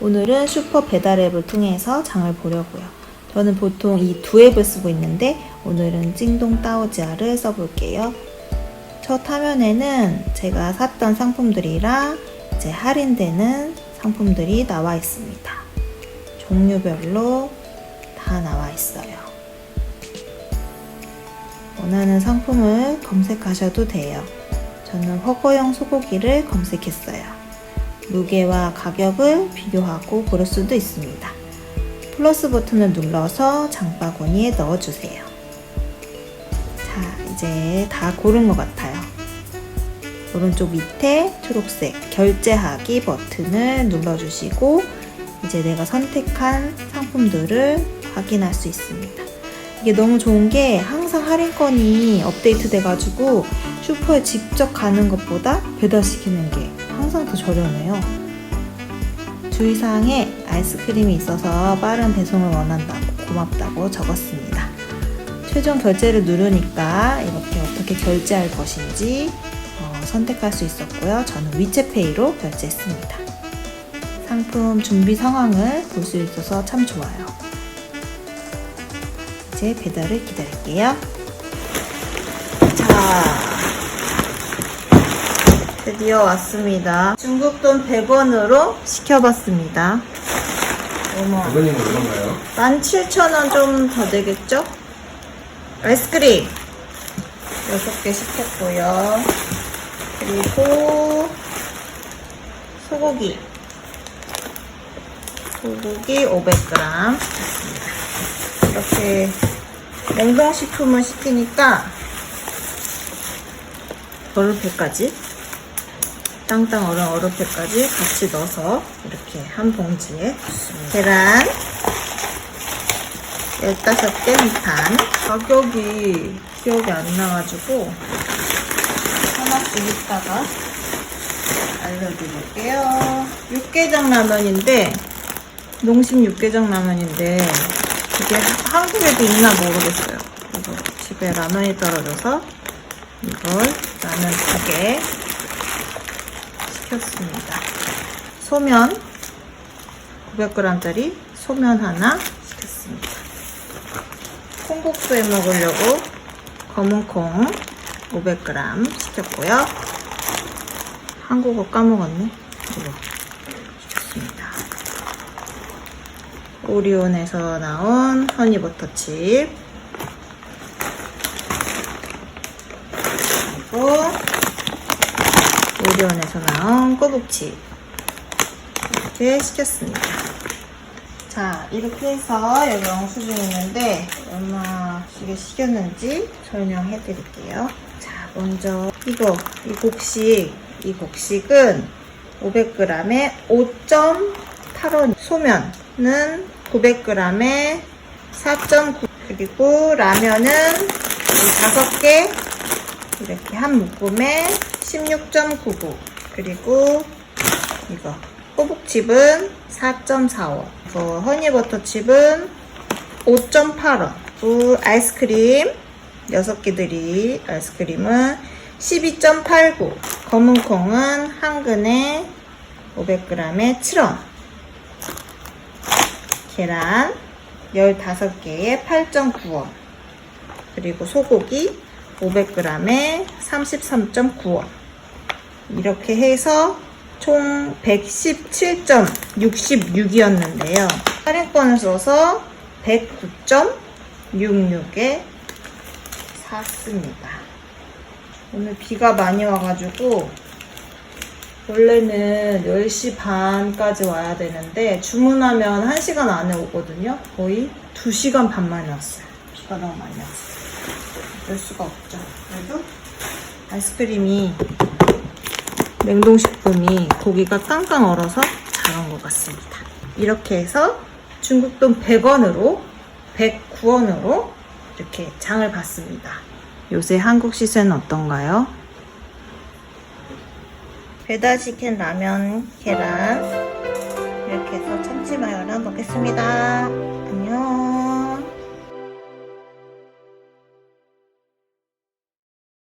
오늘은 슈퍼 배달 앱을 통해서 장을 보려고요. 저는 보통 이 두 앱을 쓰고 있는데 오늘은 찡동 따오지아를 써볼게요. 첫 화면에는 제가 샀던 상품들이랑 이제 할인되는 상품들이 나와 있습니다. 종류별로 다 나와 있어요. 원하는 상품을 검색하셔도 돼요. 저는 허거용 소고기를 검색했어요. 무게와 가격을 비교하고 고를 수도 있습니다. 플러스 버튼을 눌러서 장바구니에 넣어주세요. 자, 이제 다 고른 것 같아요. 오른쪽 밑에 초록색 결제하기 버튼을 눌러주시고 이제 내가 선택한 상품들을 확인할 수 있습니다. 이게 너무 좋은 게 항상 할인권이 업데이트 돼가지고 슈퍼에 직접 가는 것보다 배달시키는 게 항상 더 저렴해요. 주의사항에 아이스크림이 있어서 빠른 배송을 원한다고 고맙다고 적었습니다. 최종 결제를 누르니까 이렇게 어떻게 결제할 것인지 어, 선택할 수 있었고요. 저는 위챗페이로 결제했습니다. 상품 준비 상황을 볼 수 있어서 참 좋아요. 이제 배달을 기다릴게요. 자, 드디어 왔습니다. 중국 돈 100원으로 시켜봤습니다. 어머, 얼마인가요? 17,000원 좀 더 되겠죠? 아이스크림 6개 시켰고요. 그리고 소고기 소고기 500g 이렇게 냉동식품을 시키니까 얼음팩까지 땅땅 얼음 얼음팩까지 같이 넣어서 이렇게 한 봉지에. 계란 15개 한 판. 가격이 기억이 안 나가지고 하나씩 이따가 알려드릴게요. 육개장 라면인데 농심 육개장 라면인데 이게 하- 한국에도 있나 모르겠어요. 그래서 집에 라면이 떨어져서 이걸 라면 두개 시켰습니다. 소면 900g짜리 소면 하나 시켰습니다. 콩국수에 먹으려고 검은콩 500g 시켰고요. 한국어 까먹었네. 이거 시켰습니다. 오리온에서 나온 허니버터칩 그리고 오리온에서 나온 꼬북칩 이렇게 시켰습니다. 자, 이렇게 해서 여기 영수증 있는데 얼마씩에 시켰는지 설명해 드릴게요. 자, 먼저 이거, 이 곡식, 이 곡식은 500g에 5.8원, 소면은 900g에 4.9 그리고 라면은 이 5개 이렇게 한 묶음에 16.99 그리고 이거. 꼬북칩은 4.4원 그 허니버터칩은 5.8원 그 아이스크림 6개들이 아이스크림은 12.89 검은콩은 한 근에 500g에 7원. 계란 15개에 8.9원. 그리고 소고기 500g에 33.9원 이렇게 해서 총 117.66이었는데요. 할인권을 써서 109.66에 샀습니다. 오늘 비가 많이 와가지고 원래는 10시 반까지 와야 되는데 주문하면 1시간 안에 오거든요. 거의 2시간 반 만에 왔어요. 비가 너무 많이 왔어요. 열 수가 없죠. 그래도 아이스크림이 냉동식품이 고기가 깡깡 얼어서 잘한 것 같습니다. 이렇게 해서 중국돈 100원으로 109원으로 이렇게 장을 봤습니다. 요새 한국 시세는 어떤가요? 배달시킨 라면, 계란 이렇게 해서 참치 마요랑 먹겠습니다. 안녕.